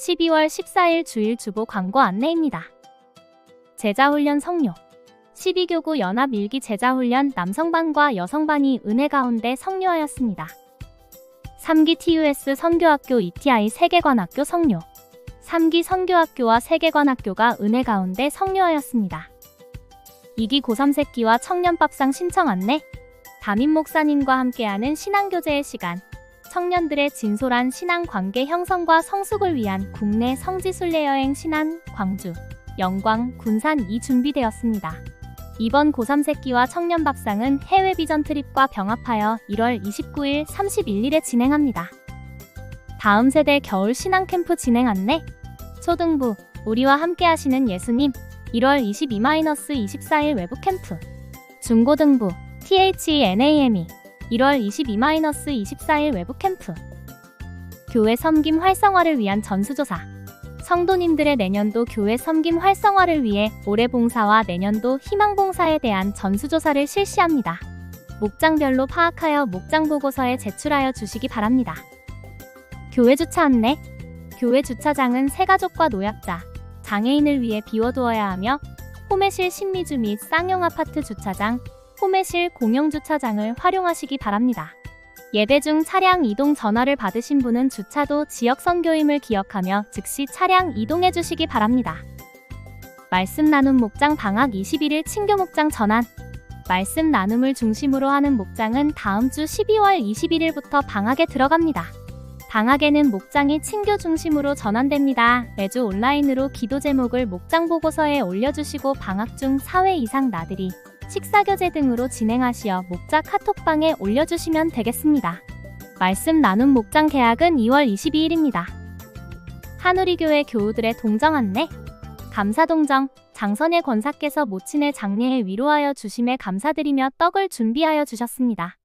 12월 14일 주일 주보 광고 안내입니다. 제자훈련 성료 12교구 연합 일기 제자훈련 남성반과 여성반이 은혜 가운데 성료하였습니다. 3기 TUS 선교학교 ETI 세계관학교 성료 3기 선교학교와 세계관학교가 은혜 가운데 성료하였습니다. 2기 고3 새끼와 청년밥상 신청 안내 담임 목사님과 함께하는 신앙교제의 시간 청년들의 진솔한 신앙 관계 형성과 성숙을 위한 국내 성지순례 여행 신안 광주, 영광, 군산이 준비되었습니다. 이번 고3 새끼와 청년 밥상은 해외 비전 트립과 병합하여 1월 29일, 31일에 진행합니다. 다음 세대 겨울 신앙 캠프 진행 안내 초등부 우리와 함께 하시는 예수님 1월 22-24일 외부 캠프 중고등부 THENAME 1월 22-24일 외부 캠프 교회 섬김 활성화를 위한 전수조사 성도님들의 내년도 교회 섬김 활성화를 위해 올해 봉사와 내년도 희망 봉사에 대한 전수조사를 실시합니다. 목장별로 파악하여 목장 보고서에 제출하여 주시기 바랍니다. 교회 주차 안내 교회 주차장은 새가족과 노약자, 장애인을 위해 비워두어야 하며 홈의실 신미주 및 쌍용 아파트 주차장, 홈의실 공영주차장을 활용하시기 바랍니다. 예배 중 차량 이동 전화를 받으신 분은 주차도 지역 선교임을 기억하며 즉시 차량 이동해 주시기 바랍니다. 말씀 나눔 목장 방학 21일 친교 목장 전환 말씀 나눔을 중심으로 하는 목장은 다음 주 12월 21일부터 방학에 들어갑니다. 방학에는 목장이 친교 중심으로 전환됩니다. 매주 온라인으로 기도 제목을 목장 보고서에 올려주시고 방학 중 4회 이상 나들이 식사교제 등으로 진행하시어 목자 카톡방에 올려주시면 되겠습니다. 말씀 나눔 목장 계약은 2월 22일입니다. 한우리교회 교우들의 동정 안내 감사 동정 장선의 권사께서 모친의 장례에 위로하여 주심에 감사드리며 떡을 준비하여 주셨습니다.